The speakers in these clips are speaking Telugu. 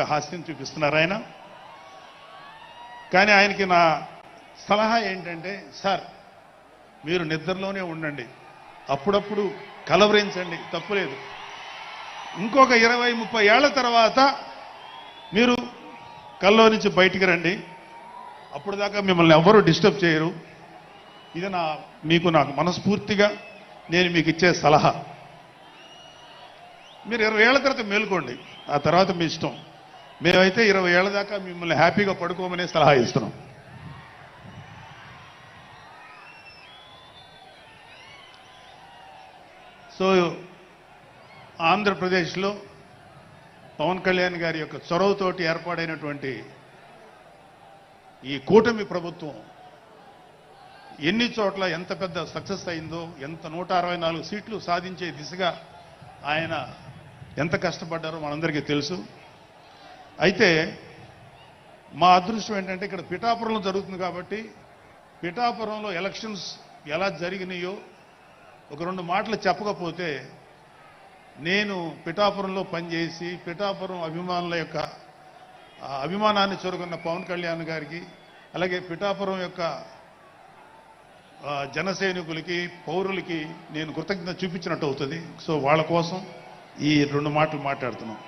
హాస్యం చూపిస్తున్నారు ఆయన. కానీ ఆయనకి నా సలహా ఏంటంటే సార్ మీరు నిద్రలోనే ఉండండి. అప్పుడప్పుడు కలవరించండి. తప్పులేదు ఇంకొక ఇరవై ముప్పై ఏళ్ళ తర్వాత మీరు కల్లో నుంచి బయటికి రండి. అప్పుడు దాకా మిమ్మల్ని ఎవరు డిస్టర్బ్ చేయరు. ఇది నా మీకు నాకు మనస్ఫూర్తిగా నేను మీకు ఇచ్చే సలహా. మీరు ఇరవై ఏళ్ళ తర్వాత మేలుకోండి. ఆ తర్వాత మీ ఇష్టం. మేమైతే ఇరవై ఏళ్ళ దాకా మిమ్మల్ని హ్యాపీగా పడుకోమనే సలహా ఇస్తున్నాం. సో ఆంధ్రప్రదేశ్లో పవన్ కళ్యాణ్ గారి యొక్క చొరవతోటి ఏర్పాడైనటువంటి ఈ కూటమి ప్రభుత్వం ఎన్ని చోట్ల ఎంత పెద్ద సక్సెస్ అయిందో ఎంత నూట అరవై నాలుగు సీట్లు సాధించే దిశగా ఆయన ఎంత కష్టపడ్డారో మనందరికీ తెలుసు. అయితే మా అదృష్టం ఏంటంటే ఇక్కడ పిఠాపురంలో జరుగుతుంది కాబట్టి పిఠాపురంలో ఎలక్షన్స్ ఎలా జరిగినాయో ఒక రెండు మాటలు చెప్పకపోతే నేను పిఠాపురంలో పనిచేసి పిఠాపురం అభిమానుల యొక్క అభిమానాన్ని చొరుగున్న పవన్ కళ్యాణ్ గారికి అలాగే పిఠాపురం యొక్క జనసైనికులకి పౌరులకి నేను కృతజ్ఞత చూపించినట్టు అవుతుంది. సో వాళ్ళ కోసం ఈ రెండు మాటలు మాట్లాడుతున్నాం.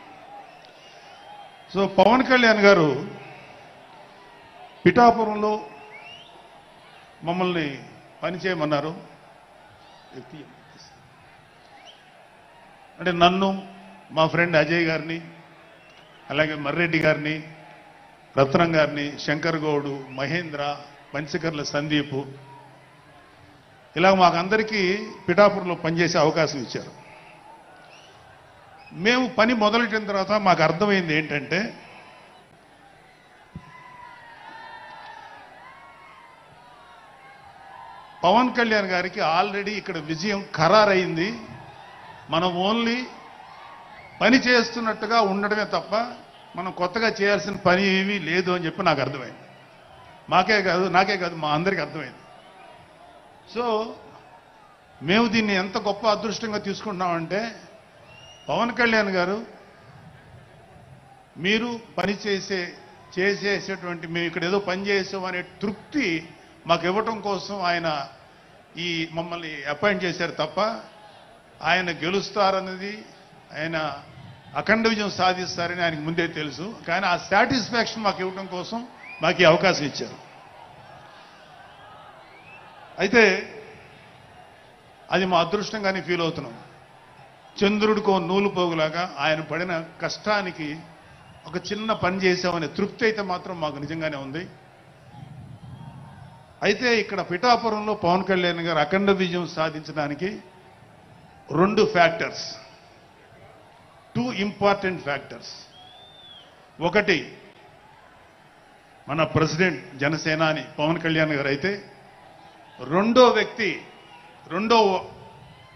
సో పవన్ కళ్యాణ్ గారు పిఠాపురంలో మమ్మల్ని పనిచేయమన్నారు. అంటే నన్ను మా ఫ్రెండ్ అజయ్ గారిని అలాగే మర్రెడ్డి గారిని రత్నం గారిని శంకర్ గౌడు మహేంద్ర పంచకర్ల సందీప్ ఇలా మాకందరికీ పిఠాపురంలో పనిచేసే అవకాశం ఇచ్చారు. మేము పని మొదలెట్టిన తర్వాత మాకు అర్థమైంది ఏంటంటే పవన్ కళ్యాణ్ గారికి ఆల్రెడీ ఇక్కడ విజయం ఖరారైంది. మనం ఓన్లీ పని చేస్తున్నట్టుగా ఉండడమే తప్ప మనం కొత్తగా చేయాల్సిన పని ఏమీ లేదు అని చెప్పి నాకు అర్థమైంది. మాకే కాదు నాకే కాదు మా అందరికీ అర్థమైంది. సో మేము దీన్ని ఎంత గొప్ప అదృష్టంగా తీసుకుంటున్నామంటే పవన్ కళ్యాణ్ గారు మీరు పని చేసే చేసేసేటువంటి మేము ఇక్కడ ఏదో పని చేసాం అనే తృప్తి మాకు ఇవ్వటం కోసం ఆయన ఈ మమ్మల్ని అపాయింట్ చేశారు తప్ప ఆయన గెలుస్తారన్నది ఆయన అఖండ విజయం సాధిస్తారని ఆయనకు ముందే తెలుసు. కానీ ఆ సాటిస్ఫాక్షన్ మాకు ఇవ్వడం కోసం మాకు ఈ అవకాశం ఇచ్చారు. అయితే అది మా అదృష్టంగానే ఫీల్ అవుతున్నాం. చంద్రుడికో నూలు పోగులాగా ఆయన పడిన కష్టానికి ఒక చిన్న పని చేసామనే తృప్తి అయితే మాత్రం మాకు నిజంగానే ఉంది. అయితే ఇక్కడ పిఠాపురంలో పవన్ కళ్యాణ్ గారు అఖండ విజయం సాధించడానికి రెండు ఫ్యాక్టర్స్ టూ ఇంపార్టెంట్ ఫ్యాక్టర్స్. ఒకటి మన ప్రెసిడెంట్ జనసేనాని పవన్ కళ్యాణ్ గారు అయితే రెండో వ్యక్తి రెండో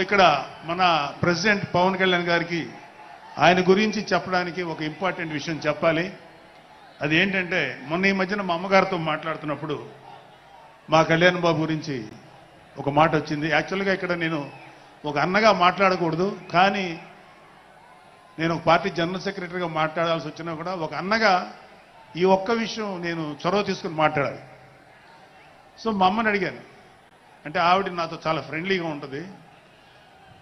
ఇక్కడ మన ప్రెసిడెంట్ పవన్ కళ్యాణ్ గారికి ఆయన గురించి చెప్పడానికి ఒక ఇంపార్టెంట్ విషయం చెప్పాలి. అది ఏంటంటే మొన్న ఈ మధ్యన మా అమ్మగారితో మాట్లాడుతున్నప్పుడు మా కళ్యాణ్ బాబు గురించి ఒక మాట వచ్చింది. యాక్చువల్గా ఇక్కడ నేను ఒక అన్నగా మాట్లాడకూడదు కానీ నేను ఒక పార్టీ జనరల్ సెక్రటరీగా మాట్లాడాల్సి వచ్చినా కూడా ఒక అన్నగా ఈ ఒక్క విషయం నేను చొరవ తీసుకుని మాట్లాడాలి. సో మా అమ్మని అడిగాను. అంటే ఆవిడ నాతో చాలా ఫ్రెండ్లీగా ఉంటుంది.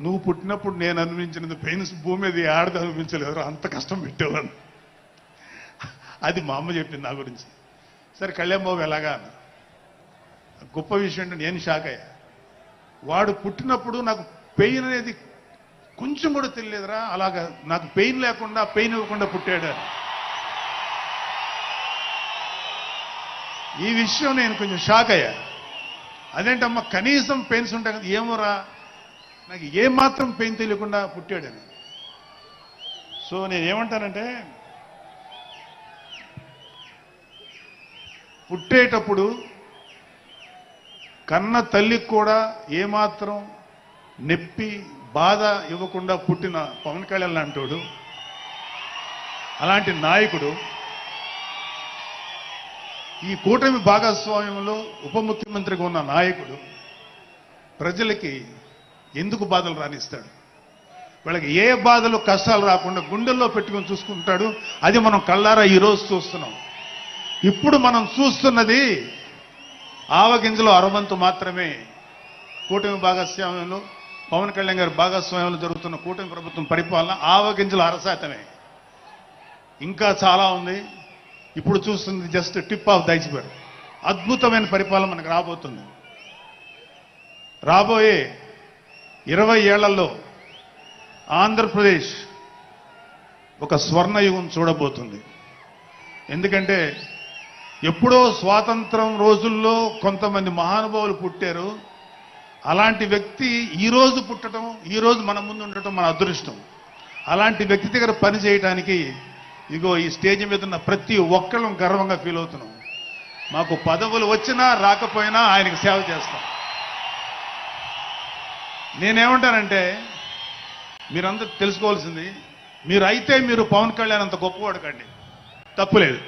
నువ్వు పుట్టినప్పుడు నేను అనుభవించినంత పెయిన్స్ భూమి మీద ఆడది అనుభవించలేదు అంత కష్టం పెట్టేవాడు అది మా అమ్మ చెప్పింది నా గురించి. సరే కళ్యాణ్ బాబు ఎలాగా అన్న. గొప్ప విషయం అంటే నేను షాక్ అయ్యా. వాడు పుట్టినప్పుడు నాకు పెయిన్ అనేది కొంచెం కూడా తెలియలేదురా అలాగా నాకు పెయిన్ లేకుండా పెయిన్ ఇవ్వకుండా పుట్టాడు ఈ విషయం నేను కొంచెం షాక్ అయ్యా. అదేంటమ్మా కనీసం పెయిన్స్ ఉంటాయి కదా ఏమోరా? నాకు ఏమాత్రం పెయిన్ తెలియకుండా పుట్టాడని సో నేను ఏమంటానంటే పుట్టేటప్పుడు కన్న తల్లికి కూడా ఏమాత్రం నొప్పి బాధ ఇవ్వకుండా పుట్టిన పవన్ కళ్యాణ్ లాంటోడు అలాంటి నాయకుడు ఈ కూటమి భాగస్వామ్యంలో ఉప ముఖ్యమంత్రిగా ఉన్న నాయకుడు ప్రజలకి ఎందుకు బాధలు రానిస్తాడు వాళ్ళకి ఏ బాధలు కష్టాలు రాకుండా గుండెల్లో పెట్టుకొని చూసుకుంటాడు? అది మనం కళ్ళారా ఈరోజు చూస్తున్నాం. ఇప్పుడు మనం చూస్తున్నది ఆవగింజలో అరవంతు మాత్రమే. కూటమి భాగస్వామ్యంలో పవన్ కళ్యాణ్ గారి భాగస్వామ్యంలో జరుగుతున్న కూటమి ప్రభుత్వం పరిపాలన ఆవగింజలు అరశాతమే ఇంకా చాలా ఉంది. ఇప్పుడు చూస్తుంది జస్ట్ టిప్ ఆఫ్ ద అద్భుతమైన పరిపాలన మనకు రాబోతుంది. రాబోయే ఇరవై ఏళ్ళలో ఆంధ్రప్రదేశ్ ఒక స్వర్ణయుగం చూడబోతుంది. ఎందుకంటే ఎప్పుడో స్వాతంత్రం రోజుల్లో కొంతమంది మహానుభావులు పుట్టారు. అలాంటి వ్యక్తి ఈరోజు పుట్టడం ఈ రోజు మన ముందు ఉండటం మన అదృష్టం. అలాంటి వ్యక్తి దగ్గర పని చేయడానికి ఇగో ఈ స్టేజ్ మీద ఉన్న ప్రతి ఒక్కళ్ళం గర్వంగా ఫీల్ అవుతున్నాం. మాకు పదవులు వచ్చినా రాకపోయినా ఆయనకి సేవ చేస్తాం. నేనేమంటానంటే మీరందరూ తెలుసుకోవాల్సింది మీరు అయితే మీరు పవన్ కళ్యాణ్ అంత గొప్పవాడు కండి. తప్పులేదు.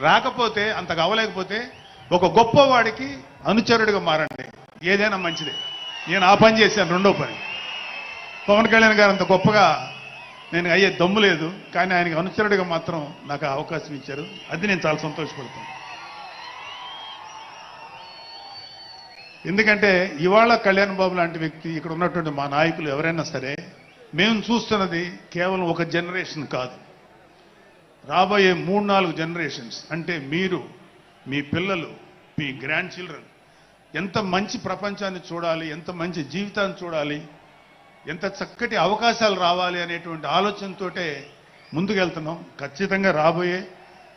రాకపోతే అంతగా అవ్వలేకపోతే ఒక గొప్పవాడికి అనుచరుడిగా మారండి. ఏదైనా మంచిదే. నేను ఆ పని చేశాను రెండో పని. పవన్ కళ్యాణ్ గారు అంత గొప్పగా నేను అయ్యే దమ్ము లేదు కానీ ఆయనకి అనుచరుడిగా మాత్రం నాకు అవకాశం ఇచ్చారు. అది నేను చాలా సంతోషపడుతున్నాను ఎందుకంటే ఇవాళ కళ్యాణ్ బాబు లాంటి వ్యక్తి ఇక్కడ ఉన్నటువంటి మా నాయకులు ఎవరైనా సరే మేము చూస్తున్నది కేవలం ఒక జనరేషన్ కాదు. రాబోయే మూడు నాలుగు జనరేషన్స్ అంటే మీరు మీ పిల్లలు మీ గ్రాండ్ చిల్డ్రన్ ఎంత మంచి ప్రపంచాన్ని చూడాలి ఎంత మంచి జీవితాన్ని చూడాలి ఎంత చక్కటి అవకాశాలు రావాలి అనేటువంటి ఆలోచనతోటే ముందుకెళ్తున్నాం. ఖచ్చితంగా రాబోయే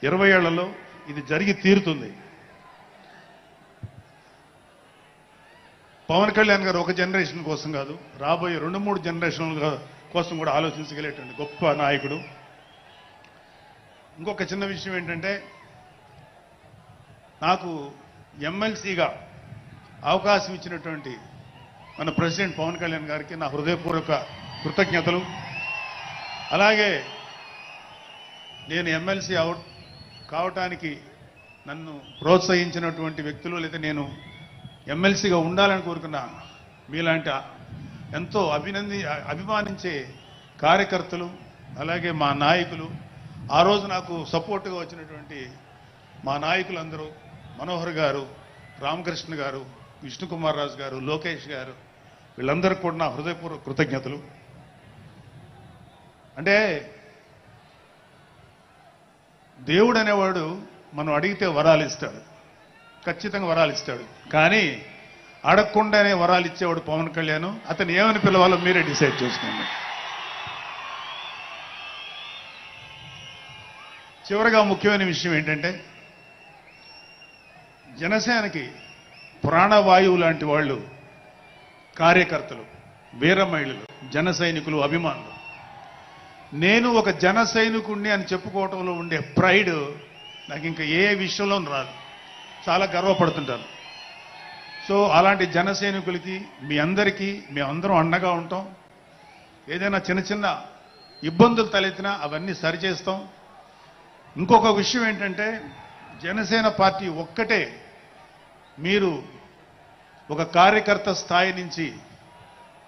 ఇరవై ఏళ్ళలో ఇది జరిగి తీరుతుంది. పవన్ కళ్యాణ్ గారు ఒక జనరేషన్ కోసం కాదు రాబోయే రెండు మూడు జనరేషన్ల కోసం కూడా ఆలోచించగలిగేటువంటి గొప్ప నాయకుడు. ఇంకొక చిన్న విషయం ఏంటంటే నాకు ఎమ్మెల్సీగా అవకాశం ఇచ్చినటువంటి మన ప్రెసిడెంట్ పవన్ కళ్యాణ్ గారికి నా హృదయపూర్వక కృతజ్ఞతలు. అలాగే నేను ఎమ్మెల్సీ అవ కావటానికి నన్ను ప్రోత్సహించినటువంటి వ్యక్తులు లేదా నేను ఎమ్మెల్సీగా ఉండాలని కోరుకున్న మీలాంటి ఎంతో అభినంది అభిమానించే కార్యకర్తలు అలాగే మా నాయకులు ఆ రోజు నాకు సపోర్ట్గా వచ్చినటువంటి మా నాయకులందరూ మనోహర్ గారు రామకృష్ణ గారు విష్ణుకుమార్ రాజు గారు లోకేష్ గారు వీళ్ళందరికీ కూడా నా హృదయపూర్వక కృతజ్ఞతలు. అంటే దేవుడు అనేవాడు మనం అడిగితే వరాలు ఇస్తాడు. ఖచ్చితంగా వరాలు ఇస్తాడు. కానీ అడగకుండానే వరాలు ఇచ్చేవాడు పవన్ కళ్యాణ్. అతను ఏమని పిలవాలో మీరే డిసైడ్ చేసుకోండి. చివరగా ముఖ్యమైన విషయం ఏంటంటే జనసేనకి ప్రాణవాయువు లాంటి వాళ్ళు కార్యకర్తలు వీర మహిళలు జన సైనికులు అభిమానులు. నేను ఒక జన సైనికుణ్ణి అని చెప్పుకోవటంలో ఉండే ప్రైడ్ నాకు ఇంకా ఏ విషయంలోనూ రాదు. చాలా గర్వపడుతుంటాను సో అలాంటి జన సైనికులకి మీ అందరికీ మేమందరం అండగా ఉంటాం. ఏదైనా చిన్న చిన్న ఇబ్బందులు తలెత్తినా అవన్నీ సరిచేస్తాం ఇంకొక విషయం ఏంటంటే జనసేన పార్టీ ఒక్కటే మీరు ఒక కార్యకర్త స్థాయి నుంచి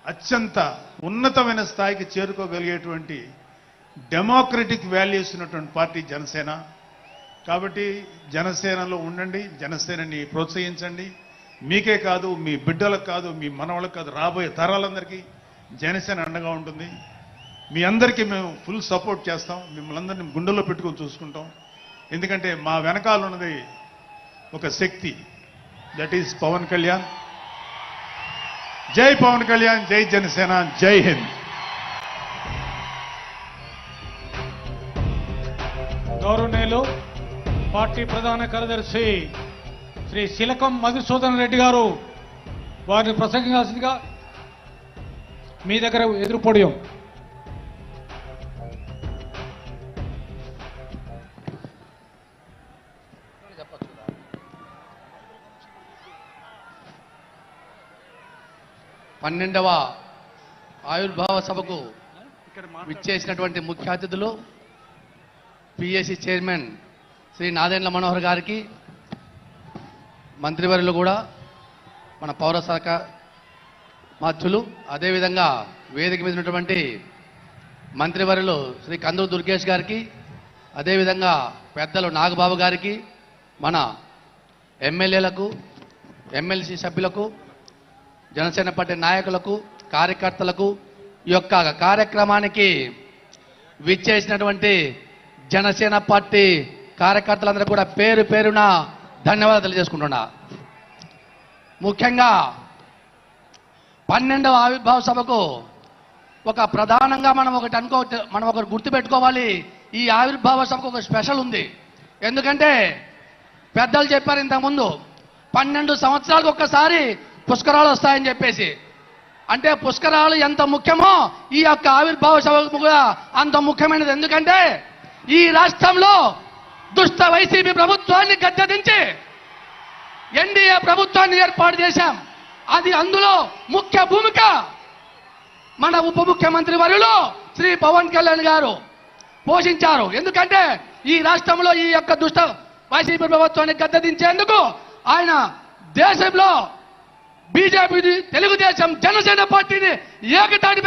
అత్యంత ఉన్నతమైన స్థాయికి చేరుకోగలిగేటువంటి డెమోక్రటిక్ వాల్యూస్ ఉన్నటువంటి పార్టీ జనసేన. కాబట్టి జనసేనలో ఉండండి జనసేనని ప్రోత్సహించండి. మీకే కాదు మీ బిడ్డలకు కాదు మీ మనవలకు కాదు రాబోయే తరాలందరికీ జనసేన అండగా ఉంటుంది. మీ అందరికీ మేము ఫుల్ సపోర్ట్ చేస్తాం. మిమ్మల్ని అందరినీ గుండెల్లో పెట్టుకొని చూసుకుంటాం. ఎందుకంటే మా వెనకాల ఉన్నది ఒక శక్తి. That is Pawan Kalyan. జై పవన్ కళ్యాణ్ జై జనసేన జై హింద్. గౌరవనీయులు పార్టీ ప్రధాన కార్యదర్శి శ్రీ శిలకం మధుసూదన్ రెడ్డి గారు వారిని ప్రసంగించాల్సిందిగా మీ దగ్గర ఎదురు పొడియం. పన్నెండవ ఆవిర్భావ సభకు విచ్చేసినటువంటి ముఖ్య అతిథులు పిఎస్సి చైర్మన్ శ్రీ నాదెండ్ల మనోహర్ గారికి మంత్రివర్యులు కూడా మన పౌర శాఖ అదేవిధంగా వేదిక మీద ఉన్నటువంటి మంత్రివర్యులు శ్రీ కందూరు దుర్గేష్ గారికి అదేవిధంగా పెద్దలు నాగబాబు గారికి మన ఎమ్మెల్యేలకు ఎమ్మెల్సీ సభ్యులకు జనసేన పార్టీ నాయకులకు కార్యకర్తలకు ఈ యొక్క కార్యక్రమానికి విచ్చేసినటువంటి జనసేన పార్టీ కార్యకర్తలందరూ కూడా పేరు పేరున ధన్యవాదాలు తెలియజేసుకుంటున్నా. ముఖ్యంగా పన్నెండవ ఆవిర్భావ సభకు ఒక ప్రధానంగా మనం ఒకటి అనుకో మనం ఒకటి గుర్తుపెట్టుకోవాలి. ఈ ఆవిర్భావ సభకు ఒక స్పెషల్ ఉంది. ఎందుకంటే పెద్దలు చెప్పారు ఇంతకుముందు పన్నెండు సంవత్సరాలకు ఒక్కసారి పుష్కరాలు వస్తాయని చెప్పేసి. అంటే పుష్కరాలు ఎంత ముఖ్యమో ఈ యొక్క ఆవిర్భావ సభ కూడా అంత ముఖ్యమైనది. ఎందుకంటే ఈ రాష్ట్రంలో దుష్ట వైసీపీ ప్రభుత్వాన్ని గద్దెదించి ఎన్డీఏ ప్రభుత్వాన్ని ఏర్పాటు చేశాం. అది అందులో ముఖ్య భూమిక. మన ఉప ముఖ్యమంత్రి వర్యులు శ్రీ పవన్ కళ్యాణ్ గారు పోషించారు. ఎందుకంటే ఈ రాష్ట్రంలో ఈ యొక్క దుష్ట వైసీపీ ప్రభుత్వాన్ని గద్దెదించేందుకు ఆయన దేశంలో బీజేపీ తెలుగుదేశం జనసేన పార్టీని ఏకతాటి